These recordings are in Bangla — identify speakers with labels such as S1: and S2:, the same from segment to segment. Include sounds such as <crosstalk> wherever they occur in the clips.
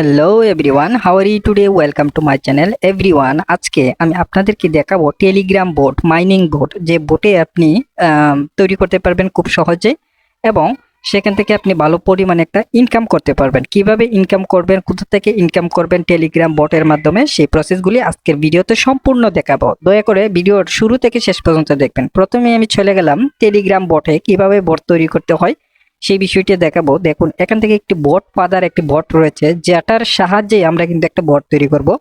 S1: Hello everyone are you today welcome to my channel everyone আজকে আমি আপনাদেরকে দেখাবো টেলিগ্রাম বোট মাইনিং বোট যে বোটে আপনি তৈরি করতে পারবেন খুব সহজে এবং সেখান থেকে আপনি ভালো পরিমাণে একটা ইনকাম করতে পারবেন। কীভাবে ইনকাম করবেন, কোথা থেকে ইনকাম করবেন টেলিগ্রাম বটের মাধ্যমে, সেই প্রসেসগুলি আজকের ভিডিওতে সম্পূর্ণ দেখাবো। দয়া করে ভিডিওর শুরু থেকে শেষ পর্যন্ত দেখবেন। প্রথমে আমি চলে গেলাম টেলিগ্রাম বটে কীভাবে বট তৈরি করতে হয় সেই বিষয়টি দেখাবো। দেখুন এখান থেকে একটি বট পাদার একটি বট রয়েছে যেটার সাহায্যে আমরা কিন্তু একটা বট তৈরি করব।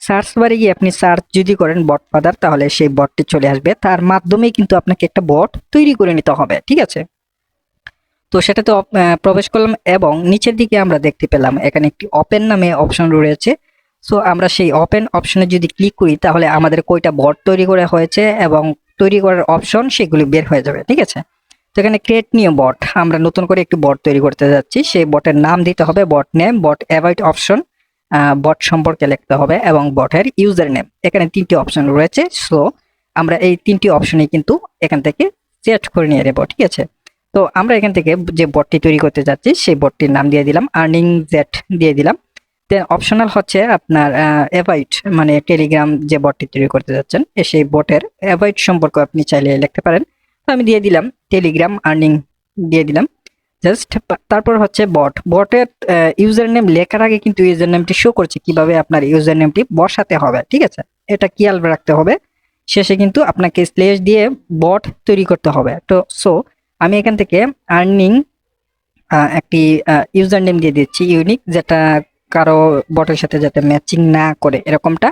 S1: সার্চ বারে গিয়ে আপনি সার্চ যদি করেন বট পাদার তাহলে সেই বটটি চলে আসবে। তার মাধ্যমেই কিন্তু আপনাকে একটা বট তৈরি করে নিতে হবে ঠিক আছে? তো অপ- আহ, প্রবেশ করলাম এবং নিচের দিকে আমরা দেখতে পেলাম এখানে একটি ওপেন নামে অপশন রয়েছে। সো আমরা সেই ওপেন অপশনে যদি ক্লিক করি তাহলে আমাদের কয়টা বট তৈরি করা হয়েছে এবং তৈরি করার অপশন সেগুলি বের হয়ে যাবে ঠিক আছে? তো এখানে ক্রিয়েট নিউ বট আমরা নতুন করে একটি বট তৈরি করতে যাচ্ছি। সেই বটের নাম দিতে হবে bot name bot avoid option bot সম্পর্কে লিখতে হবে এবং বটের ইউজার নেম এখানে তিনটি অপশন রয়েছে সো আমরা এই তিনটি অপশনে কিন্তু এখান থেকে সেট করে নিয়ে নেব, ঠিক আছে? তো আমরা এখান থেকে যে বটটি তৈরি করতে যাচ্ছি, সেই বটটির নাম দিয়ে দিলাম আর্নিং জেট দিয়ে দিলাম। দেন অপশনাল হচ্ছে আপনার অ্যাভয়েড মানে টেলিগ্রাম যে বটটি তৈরি করতে যাচ্ছেন সেই বটের অ্যাভয়েড সম্পর্কে আপনি চাইলে লিখতে পারেন। আমি দিয়ে দিলাম টেলিগ্রাম আর্নিং দিয়ে দিলাম। জাস্ট তারপর হচ্ছে বট বটের ইউজার নেম লেখার আগে কিন্তু ইউজার নেমটি শো করছে কীভাবে আপনার ইউজার নেমটি বসাতে হবে, ঠিক আছে? এটা খেয়াল রাখতে হবে। শেষে কিন্তু আপনাকে স্লেশ দিয়ে বট তৈরি করতে হবে। তো সো আমি এখান থেকে আর্নিং একটি ইউজার নেম দিয়ে দিচ্ছি ইউনিক যেটা কারও বটের সাথে যাতে ম্যাচিং না করে, এরকমটা।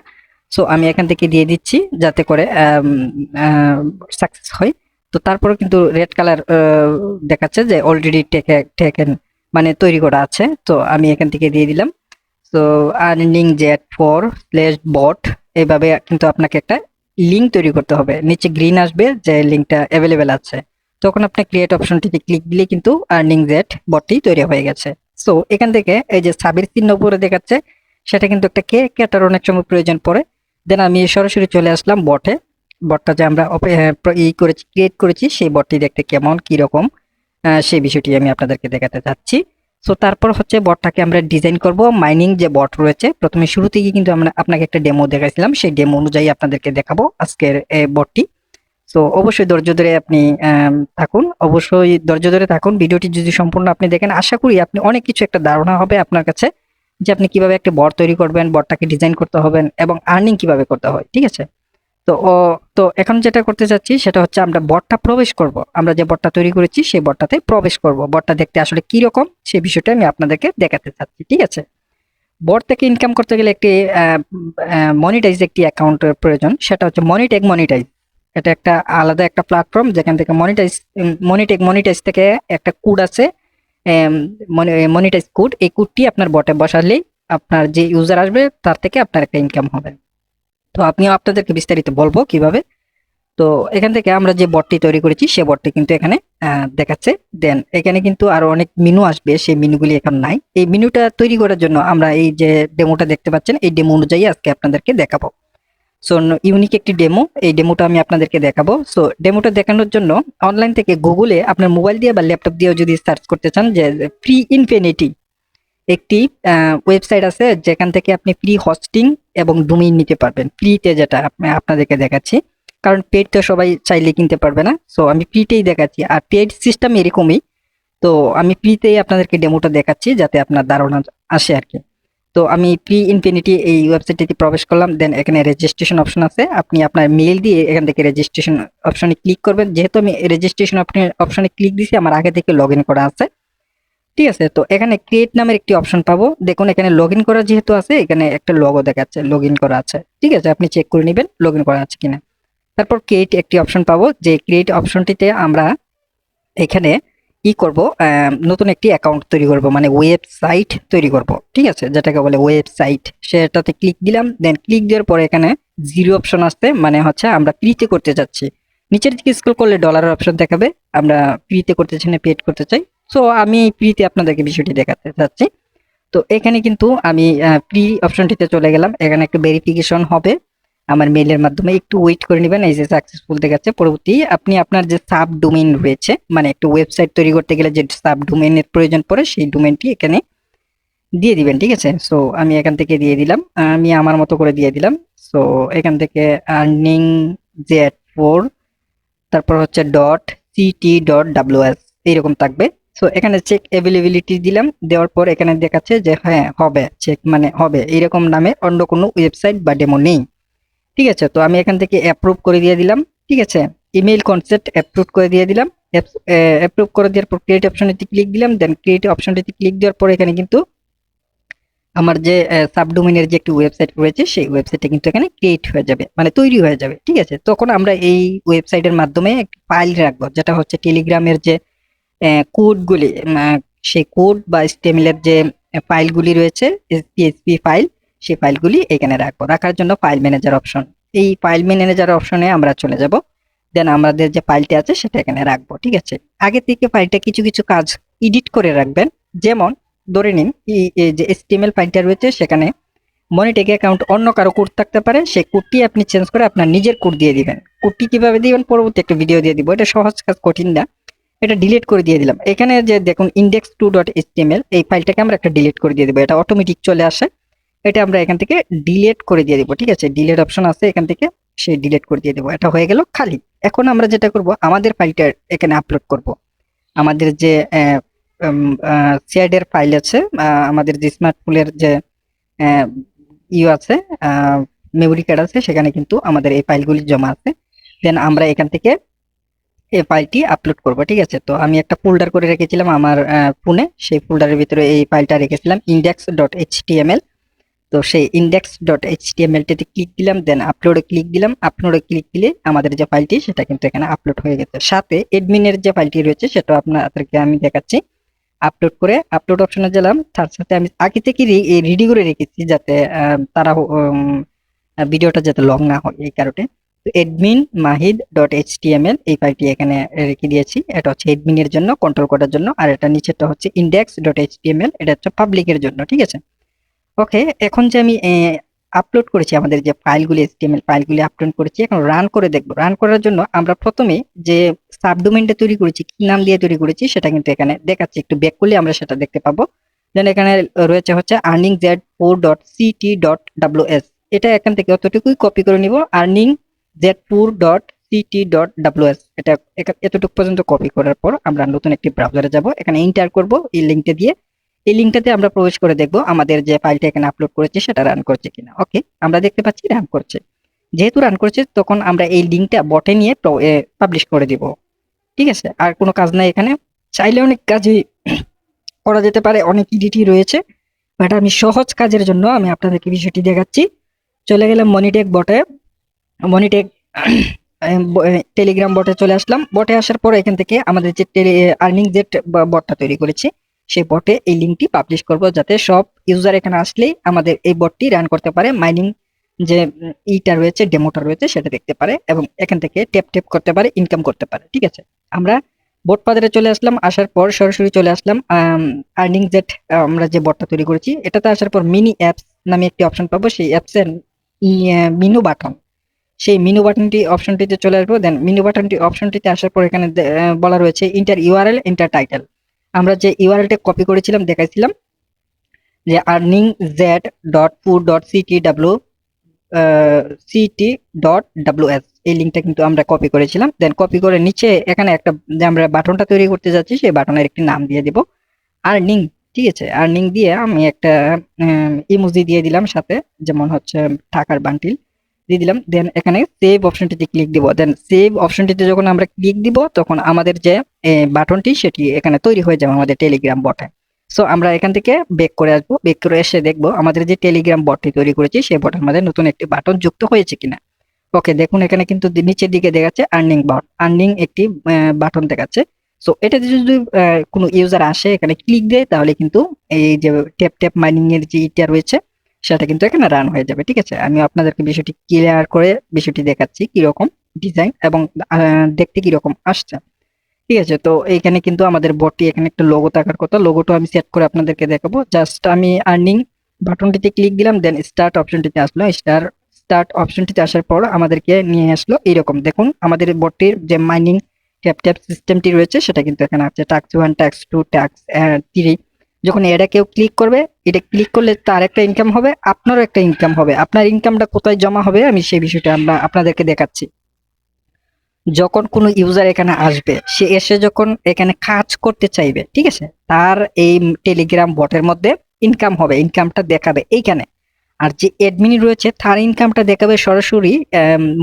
S1: সো আমি এখান থেকে দিয়ে দিচ্ছি যাতে করে সাকসেস হয়। তো তারপরে কিন্তু রেড কালার দেখাচ্ছে যে অলরেডি টেকে টেকেন মানে তৈরি করা আছে। তো আমি এখান থেকে দিয়ে দিলাম। তো earning Z four slash bot এইভাবে কিন্তু আপনাকে একটা লিঙ্ক তৈরি করতে হবে। নিচে গ্রিন আসবে যে লিঙ্কটা অ্যাভেলেবেল আছে। তখন আপনি ক্রিয়েট অপশনটিতে ক্লিক দিলে কিন্তু আর্নিং জেট বটটি তৈরি হয়ে গেছে। সো এখান থেকে এই যে সাবির চিহ্ন উপরে দেখাচ্ছে, সেটা কিন্তু একটা কে কেটার অনেক সময় প্রয়োজন পড়ে। দেন আমি সরাসরি চলে আসলাম বটে বটটা যে আমরা প্র- ই করেছি ক্রিয়েট করেছি, সেই বটটি দেখতে কেমন, কি রকম সেই বিষয়টি আমি আপনাদেরকে দেখাতে চাচ্ছি। সো তারপর হচ্ছে বটটাকে আমরা ডিজাইন করব। মাইনিং যে বট রয়েছে, প্রথমে শুরু থেকে কিন্তু আমরা আপনাকে একটা ডেমো দেখাইছিলাম। সেই ডেমো অনুযায়ী আপনাদেরকে দেখাবো আজকের বটটি। সো অবশ্যই ধৈর্য ধরে আপনি থাকুন। অবশ্যই ধৈর্য ধরে থাকুন। ভিডিওটি যদি সম্পূর্ণ আপনি দেখেন, আশা করি আপনি অনেক কিছু একটা ধারণা হবে আপনার কাছে, যে আপনি কীভাবে একটা বট তৈরি করবেন, বটটাকে ডিজাইন করতে হবেন এবং আর্নিং কীভাবে করতে হয়, ঠিক আছে? তো, ও, তো এখন যেটা করতে চাচ্ছি সেটা হচ্ছে আমরা বটটা প্রবেশ করব। আমরা যে বটটা তৈরি করেছি সেই বটটাতে প্রবেশ করব। বটটা দেখতে আসলে কি রকম সেই বিষয়টা আমি আপনাদেরকে দেখাতে চাচ্ছি, ঠিক আছে? বট থেকে ইনকাম করতে গেলে একটি মনিটাইজ একটি অ্যাকাউন্টের প্রয়োজন। সেটা হচ্ছে মনিটেক মনিটাইজ এটা একটা আলাদা একটা প্ল্যাটফর্ম যেখান থেকে মনিটাইজ মনিটেক মনিটাইজ থেকে একটা কোড আছে মনিটাইজ কোড এই কোডটি আপনার বটে বসালেই আপনার যে ইউজার আসবে তার থেকে আপনার একটা ইনকাম হবে। তো আপনিও আপনাদেরকে বিস্তারিত বলব কীভাবে। তো এখান থেকে আমরা যে বটটি তৈরি করেছি, সে বটটি কিন্তু এখানে দেখাচ্ছে। দেন এখানে কিন্তু আরও অনেক মেনু আসবে, সেই মেনুগুলি এখন নাই। এই মেনুটা তৈরি করার জন্য আমরা এই যে ডেমোটা দেখতে পাচ্ছেন, এই ডেমো অনুযায়ী আজকে আপনাদেরকে দেখাবো। সো ইউনিক একটি ডেমো এই ডেমোটা আমি আপনাদেরকে দেখাবো। সো ডেমোটা দেখানোর জন্য অনলাইন থেকে গুগলে আপনার মোবাইল দিয়ে বা ল্যাপটপ দিয়েও যদি সার্চ করতে চান যে ফ্রি ইনফিনিটি একটি ওয়েবসাইট আছে যেখান থেকে আপনি ফ্রি হোস্টিং এবং ডোমেইন নিতে পারবেন। ফ্রিতে যেটা আপনাদেরকে দেখাচ্ছি। কারণ পেড তো সবাই চাইলে কিনতে পারবে না। সো আমি ফ্রিতেই দেখাচ্ছি। আর পেড সিস্টেম এরকমই। তো, আমি ফ্রিতেই আপনাদেরকে ডেমোটা দেখাচ্ছি যাতে আপনার ধারণা আসে আর কি। তো, আমি প্রি ইনফিনিটি এই ওয়েবসাইটটিতে প্রবেশ করলাম। দেন এখানে রেজিস্ট্রেশন অপশন আছে। আপনি আপনার মেল দিয়ে এখান থেকে রেজিস্ট্রেশন অপশনে ক্লিক করবেন। যেহেতু আমি রেজিস্ট্রেশন অপশনে ক্লিক দিছি, আমার আগে থেকে লগ করা আছে। ঠিক আছে? তো এখানে ক্রিয়েট নামের একটি অপশন পাবো। দেখুন, এখানে লগ ইন করা যেহেতু আছে, এখানে একটা লগও দেখাচ্ছে লগ করা আছে। ঠিক আছে? আপনি চেক করে নেবেন লগ করা আছে কিনা। তারপর ক্রিয়েট একটি অপশন পাবো, যে ক্রিয়েট অপশনটিতে আমরা এখানে ই করব? নতুন একটি অ্যাকাউন্ট তৈরি করব মানে ওয়েবসাইট তৈরি করব। ঠিক আছে? যেটাকে বলে ওয়েবসাইট সেটাতে ক্লিক দিলাম দেন ক্লিক দেওয়ার পরে এখানে জিরো অপশন আসতে মানে হচ্ছে আমরা ফ্রিতে করতে যাচ্ছি নিচের দিকে স্ক্রল করলে ডলারের অপশন দেখাবে। আমরা ফ্রিতে করতে চাই না পেড করতে চাই। সো আমি প্রিতে আপনাদেরকে বিষয়টি দেখাতে চাচ্ছি। তো এখানে কিন্তু আমি প্রি অপশনটিতে চলে গেলাম। এখানে একটু ভেরিফিকেশন হবে। আমার মেইলের মাধ্যমে একটু ওয়েট করে নেবেন। এই যে সাকসেসফুল দেখাচ্ছে। পরবর্তী আপনি আপনার যে সাব ডোমেইন রয়েছে মানে একটু ওয়েবসাইট তৈরি করতে গেলে যে সাব ডোমেইনের প্রয়োজন পড়ে, সেই ডোমেইনটি এখানে দিয়ে দিবেন, ঠিক আছে? সো আমি এখান থেকে দিয়ে দিলাম। আমি আমার মতো করে দিয়ে দিলাম। সো এখান থেকে আর্নিং জেড ফোর তারপর হচ্ছে ডট সিটি ডট ডাব্লিউএস এইরকম থাকবে। সো এখানে চেক অ্যাভেলেবিলিটি দিলাম, দেওয়ার পর এখানে দেখাচ্ছে যে হ্যাঁ হবে চেক মানে হবে। এইরকম নামে অন্য কোনো ওয়েবসাইট বা ডেমো নেই। ঠিক আছে? তো আমি এখান থেকে অ্যাপ্রুভ করে দিয়ে দিলাম। ঠিক আছে? ইমেল কনসেপ্ট অ্যাপ্রুভ করে দিয়ে দিলাম। অ্যাপ্রুভ করে দেওয়ার পর ক্রিয়েট অপশনটিতে ক্লিক দিলাম। দেন ক্রিয়েট অপশনটিতে ক্লিক দেওয়ার পর এখানে কিন্তু আমার যে সাবডোমেনের যে একটি ওয়েবসাইট রয়েছে, সেই ওয়েবসাইটটা কিন্তু এখানে ক্রিয়েট হয়ে যাবে মানে তৈরি হয়ে যাবে। ঠিক আছে? তখন আমরা এই ওয়েবসাইটের মাধ্যমে একটি ফাইল রাখব, যেটা হচ্ছে টেলিগ্রামের যে কোডগুলি সেই কোড বা স্টেমিলের যে ফাইলগুলি রয়েছে পিএসপি ফাইল, সেই ফাইলগুলি এখানে রাখব। রাখার জন্য ফাইল ম্যানেজার অপশন। এই ফাইল ম্যানেজার অপশনে আমরা চলে যাব। দেন আমাদের যে ফাইলটি আছে, সেটা এখানে রাখব, ঠিক আছে? আগে থেকে ফাইলটা কিছু কিছু কাজ এডিট করে রাখবেন। যেমন, ধরে নিন এই- যে এসটিএমএল ফাইলটা রয়েছে, সেখানে মনিটেক অ্যাকাউন্ট অন্য কারও কোড থাকতে পারে। সেই কোডটি আপনি চেঞ্জ করে আপনার নিজের কোড দিয়ে দিবেন। কোডটি কীভাবে দিবেন? পরবর্তী একটা ভিডিও দিয়ে দিব। এটা সহজ কাজ, কঠিন না। এটা ডিলিট করে দিয়ে দিলাম। এখানে যে দেখুন ইন্ডেক্স টু ডট এইচটিএমএল এই ফাইলটাকে আমরা একটা ডিলিট করে দিয়ে দেবো। এটা অটোমেটিক চলে আসে। এটা আমরা এখান থেকে ডিলিট করে দিয়ে দেবো, ঠিক আছে? ডিলিট অপশন আছে এখান থেকে, সে ডিলিট করে দিয়ে দেবো। এটা হয়ে গেল খালি। এখন আমরা যেটা করব, আমাদের ফাইলটা এখানে আপলোড করব। আমাদের যে সিআইডের ফাইল আছে আমাদের যে স্মার্টফোনের যে ইউ আছে মেমোরি কার্ড আছে, সেখানে কিন্তু আমাদের এই ফাইলগুলি জমা আছে। দেন আমরা এখান থেকে এই ফাইলটি আপলোড করব, ঠিক আছে? তো আমি একটা ফোল্ডার করে রেখেছিলাম আমার ফোনে সেই ফোল্ডারের ভিতরে এই ফাইলটা রেখেছিলাম ইন্ডেক্স ডট এইচটিএমএল তো সেই ইন্ডেক্স ডট এইচটিএমএলটিতে ক্লিক দিলাম দেন আপলোডে ক্লিক দিলাম। আপলোডে ক্লিক দিলে আমাদের যে ফাইলটি সেটা কিন্তু এখানে আপলোড হয়ে গেছে। সাথে এডমিনের যে ফাইলটি রয়েছে, সেটা আপনাদেরকে আমি দেখাচ্ছি। আপলোড করে আপলোড অপশনে গেলাম। তার সাথে আমি আগে থেকে রেডি করে রেখেছি যাতে তারা ভিডিওটা যাতে লং না হয়, এই কারণে। এডমিন মাহিদ ডট এইচটিএমএল এই ফাইলটি এখানে রেখে দিয়েছি। এটা হচ্ছে এডমিনের জন্য কন্ট্রোল করার জন্য। আর এটা নিচেরটা হচ্ছে ইন্ডেক্স ডট এইচটিএমএল এটা হচ্ছে পাবলিকের জন্য, ঠিক আছে? ওকে এখন যে আমি আপলোড করেছি আমাদের যে ফাইলগুলি এইচটিএমএল ফাইলগুলি আপলোড করেছি, এখন রান করে দেখব। রান করার জন্য আমরা প্রথমে যে সাবডোমেনটা তৈরি করেছি, কি নাম দিয়ে তৈরি করেছি, সেটা কিন্তু এখানে দেখাচ্ছি। একটু ব্যাক করলে আমরা সেটা দেখতে পাবো। দেন এখানে রয়েছে হচ্ছে earning Z four dot city dot W S এটা এখান থেকে অতটুকুই কপি করে নিব। Earning Z four dot city dot W S এটা এতটুকু পর্যন্ত কপি করার পর আমরা নতুন একটি ব্রাউজারে যাব। এখানে ইন্টার করব এই লিঙ্কটা দিয়ে। এই লিঙ্কটাতে আমরা প্রবেশ করে দেখব আমাদের যে ফাইলটা এখানে আপলোড করেছি, সেটা রান করছে কিনা। ওকে আমরা দেখতে পাচ্ছি রান করছে। যেহেতু রান করছে, তখন আমরা এই লিঙ্কটা বটে নিয়ে পাবলিশ করে দিব। ঠিক আছে? আর কোনো কাজ নাই এখানে। চাইলে অনেক কাজই <clears throat> করা যেতে পারে, অনেক ইডিটি রয়েছে। বাট আমি সহজ কাজের জন্য আমি আপনাদেরকে বিষয়টি দেখাচ্ছি। চলে গেলাম মনিটেক বটে মনিটেক টেলিগ্রাম বটে চলে আসলাম। বটে আসার পর এখান থেকে আমাদের যে আর্নিং জেট বটটা তৈরি করেছি, সেই বটে এই লিঙ্কটি পাবলিশ করব যাতে সব ইউজার এখানে আসলেই আমাদের এই বটটি রান করতে পারে। মাইনিং যে ইটা রয়েছে ডেমোটা রয়েছে, সেটা দেখতে পারে এবং এখান থেকে ট্যাপ ট্যাপ করতে পারে ইনকাম করতে পারে, ঠিক আছে? আমরা বোট বাজারে চলে আসলাম, আসার পর সরাসরি চলে আসলাম আর্নিং জেট আমরা যে বটটা তৈরি করেছি, এটাতে আসার পর মিনি অ্যাপস নামে একটি অপশন পাবো, সেই অ্যাপসের মিনু বাটন সেই মিনু বাটনটি অপশনটিতে চলে আসব। দেন মিনু বাটনটি অপশনটিতে আসার পর এখানে বলা রয়েছে ইন্টার ইউআরএল ইন্টার টাইটেল আমরা যে ইউআরএলটা কপি করেছিলাম, দেখাইছিলাম যে earning Z dot food dot city W city dot W S এই লিঙ্কটা কিন্তু আমরা কপি করেছিলাম। দেন কপি করে নিচে এখানে একটা যে আমরা বাটনটা তৈরি করতে যাচ্ছি, সেই বাটনের একটি নাম দিয়ে দিব। আর্নিং ঠিক আছে? আর্নিং দিয়ে আমি একটা ইমোজি দিয়ে দিলাম সাথে, যেমন হচ্ছে টাকার বান্টিল দিয়ে দিলাম। দেন এখানে সেভ অপশনটিতে ক্লিক দিব। দেন সেভ অপশনটিতে যখন আমরা ক্লিক দিব, তখন আমাদের যে বাটনটি, সেটি এখানে তৈরি হয়ে যাবে আমাদের টেলিগ্রাম বটে সো আমরা এখান থেকে বেক করে আসব। বেক করে এসে দেখব আমাদের যে টেলিগ্রাম বটটি তৈরি করেছি, সেই বটের মধ্যে নতুন একটি বাটন যুক্ত হয়েছে কিনা। ওকে দেখুন এখানে কিন্তু নিচের দিকে দেখাচ্ছে আর্নিং বট আর্নিং একটি বাটন দেখাচ্ছে। সো এটাতে যদি কোনো ইউজার আসে, এখানে ক্লিক দেয়, তাহলে কিন্তু এই যে ট্যাপ ট্যাপ মাইনিং এর যে ইটা রয়েছে সেটা কিন্তু এখানে রান হয়ে যাবে, ঠিক আছে? আমি আপনাদেরকে বিষয়টি ক্লিয়ার করে বিষয়টি দেখাচ্ছি কীরকম ডিজাইন এবং দেখতে কীরকম আসছে। ঠিক আছে? তো এইখানে কিন্তু আমাদের বটটি এখানে একটা লোগো থাকার কথা। লোগোটা আমি সেট করে আপনাদেরকে দেখাবো। জাস্ট আমি আর্নিং বাটনটিতে ক্লিক দিলাম দেন স্টার্ট অপশনটিতে আসলো। স্টার স্টার্ট অপশনটিতে আসার পর আমাদেরকে নিয়ে আসলো এইরকম। দেখুন, আমাদের বটটির যে মাইনিং ট্যাপ ট্যাপ সিস্টেমটি রয়েছে, সেটা কিন্তু এখানে আছে। Tax one tax two tax three যখন এটা কেউ ক্লিক করবে, এটা ক্লিক করলে তার একটা ইনকাম হবে, আপনারও একটা ইনকাম হবে। আপনার ইনকামটা কোথায় জমা হবে, আমি সেই বিষয়টা আমরা আপনাদেরকে দেখাচ্ছি। যখন কোনো ইউজার এখানে আসবে, সে এসে যখন এখানে কাজ করতে চাইবে, ঠিক আছে? তার এই টেলিগ্রাম বটের মধ্যে ইনকাম হবে ইনকামটা দেখাবে এইখানে। আর যে অ্যাডমিন রয়েছে, তার ইনকামটা দেখাবে সরাসরি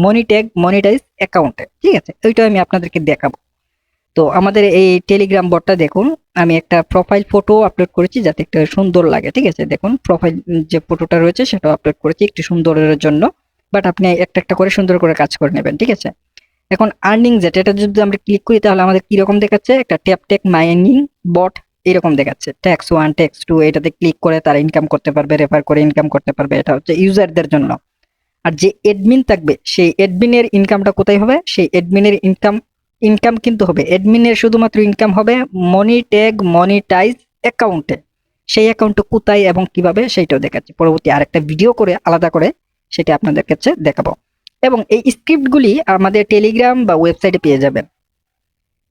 S1: মনিট্যাগ মনিটাইজ অ্যাকাউন্টে ঠিক আছে? ওইটা আমি আপনাদেরকে দেখাবো। তো আমাদের এই টেলিগ্রাম বটটা দেখুন, আমি একটা প্রোফাইল ফটো আপলোড করেছি যাতে একটা সুন্দর লাগে, ঠিক আছে? দেখুন প্রোফাইল যে ফটোটা রয়েছে সেটা আপলোড করেছি একটু সুন্দরের জন্য বাট আপনি একটা একটা করে সুন্দর করে কাজ করে নেবেন, ঠিক আছে? এখন আর্নিং যেটা এটা যদি আমরা ক্লিক করি তাহলে আমাদের কীরকম দেখাচ্ছে? একটা ট্যাপ টেক মাইনিং বট এরকম দেখাচ্ছে। ট্যাক্স ওয়ান ট্যাক্স টু এটাতে ক্লিক করে তারা ইনকাম করতে পারবে রেফার করে ইনকাম করতে পারবে, এটা হচ্ছে ইউজারদের জন্য। আর যে অ্যাডমিন থাকবে, সেই অ্যাডমিনের ইনকামটা কোথায় হবে? সেই অ্যাডমিনের ইনকাম ইনকাম কিন্তু হবে। অ্যাডমিনের শুধুমাত্র ইনকাম হবে মনি ট্যাগ মনিটাইজ অ্যাকাউন্টে সেই অ্যাকাউন্টে কোথায় এবং কীভাবে সেইটাও দেখাচ্ছি। পরবর্তী আরেকটা ভিডিও করে, আলাদা করে সেটা আপনাদের কাছে দেখাবো। এবং এই স্ক্রিপ্টগুলি আমাদের টেলিগ্রাম বা ওয়েবসাইটে পেয়ে যাবেন।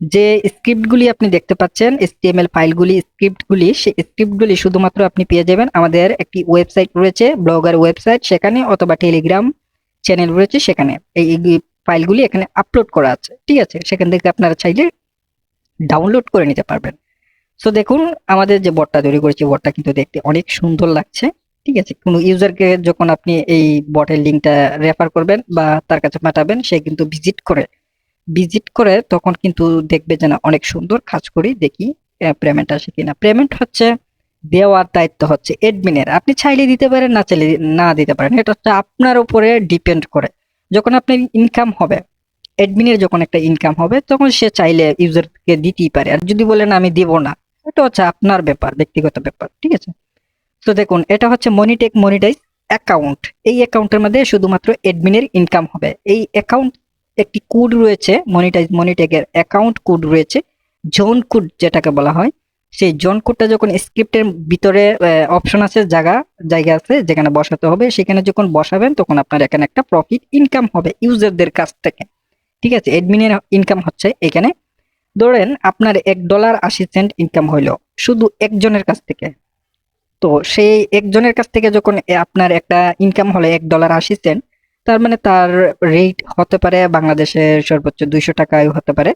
S1: যে স্ক্রিপ্টগুলি আপনি দেখতে পাচ্ছেন এসটিএমএল ফাইলগুলি স্ক্রিপ্টগুলি সেই স্ক্রিপ্টগুলি শুধুমাত্র আপনি পেয়ে যাবেন। আমাদের একটি ওয়েবসাইট রয়েছে ব্লগার ওয়েবসাইট সেখানে অথবা টেলিগ্রাম চ্যানেল রয়েছে সেখানে। এই ফাইলগুলি এখানে আপলোড করা আছে, ঠিক আছে? সেখান থেকে আপনারা চাইলে ডাউনলোড করে নিতে পারবেন। সো দেখুন, আমাদের যে বটটা তৈরি করেছি বটটা কিন্তু দেখতে অনেক সুন্দর লাগছে, ঠিক আছে? কোনো ইউজারকে যখন আপনি এই বটের লিঙ্কটা রেফার করবেন বা তার কাছে পাঠাবেন, সে কিন্তু ভিজিট করে ভিজিট করে তখন কিন্তু দেখবে যে না অনেক সুন্দর কাজ করি, দেখি পেমেন্ট আসে কিনা। পেমেন্ট হচ্ছে, দেওয়ার দায়িত্ব হচ্ছে এডমিনের আপনি চাইলে দিতে পারেন, না চাইলে না দিতে পারেন। এটা হচ্ছে আপনার উপরে ডিপেন্ড করে। যখন আপনার ইনকাম হবে এডমিনের যখন একটা ইনকাম হবে, তখন সে চাইলে ইউজারকে দিতেই পারে। আর যদি বলেন আমি দিব না, এটা হচ্ছে আপনার ব্যাপার, ব্যক্তিগত ব্যাপার, ঠিক আছে? তো দেখুন, এটা হচ্ছে মনিটেক মনিটাইজ অ্যাকাউন্ট এই অ্যাকাউন্টের মধ্যে শুধুমাত্র এডমিনের ইনকাম হবে। এই অ্যাকাউন্ট একটি কোড রয়েছে মনিটাইজ মনিটেকের অ্যাকাউন্ট কোড রয়েছে জোন কোড যেটাকে বলা হয়। সেই জোন কোডটা যখন স্ক্রিপ্টের ভিতরে অপশন আছে, জায়গা জায়গা আছে যেখানে বসাতে হবে, সেখানে যখন বসাবেন তখন আপনার এখানে একটা প্রফিট ইনকাম হবে ইউজারদের কাছ থেকে। ঠিক আছে এডমিনের ইনকাম হচ্ছে এখানে। ধরেন আপনার এক ডলার আশি সেন্ট ইনকাম হইল, শুধু একজনের কাছ থেকে। তো সেই একজনের কাছ থেকে যখন আপনার একটা ইনকাম হলো এক ডলার আশি সেন্ট তার মানে তার রেট হতে পারে বাংলাদেশের সর্বোচ্চ দুইশো টাকায় হতে পারে।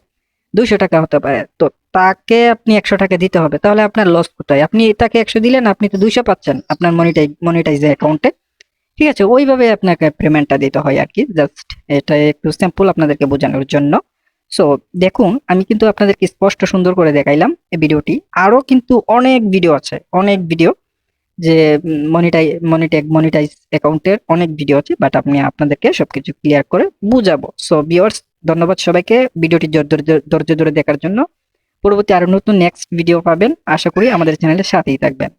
S1: দুইশো টাকা হতে পারে। তো তাকে আপনি একশো টাকা দিতে হবে। তাহলে আপনার লস কোথায়? আপনি তাকে একশো দিলেন, আপনি তো দুইশো পাচ্ছেন আপনার মনিটাই মনিটাইজ অ্যাকাউন্টে ঠিক আছে, ওইভাবে আপনাকে পেমেন্টটা দিতে হয় আর কি জাস্ট এটা একটু স্যাম্পল আপনাদেরকে বোঝানোর জন্য। সো দেখুন, আমি কিন্তু আপনাদেরকে স্পষ্ট সুন্দর করে দেখাইলাম এই ভিডিওটি। আরও কিন্তু অনেক ভিডিও আছে, অনেক ভিডিও যে মনিটাই মনিটেক মনিটাইজ অ্যাকাউন্টের অনেক ভিডিও আছে বাট আমি আপনাদেরকে সবকিছু ক্লিয়ার করে বুঝাবো। সো ভিউয়ার্স ধন্যবাদ সবাইকে। ভিডিওটি ধৈর্য ধরে দেখার জন্য। পরবর্তী আরও নতুন নেক্সট ভিডিও পাবেন। আশা করি আমাদের চ্যানেলের সাথেই থাকবেন।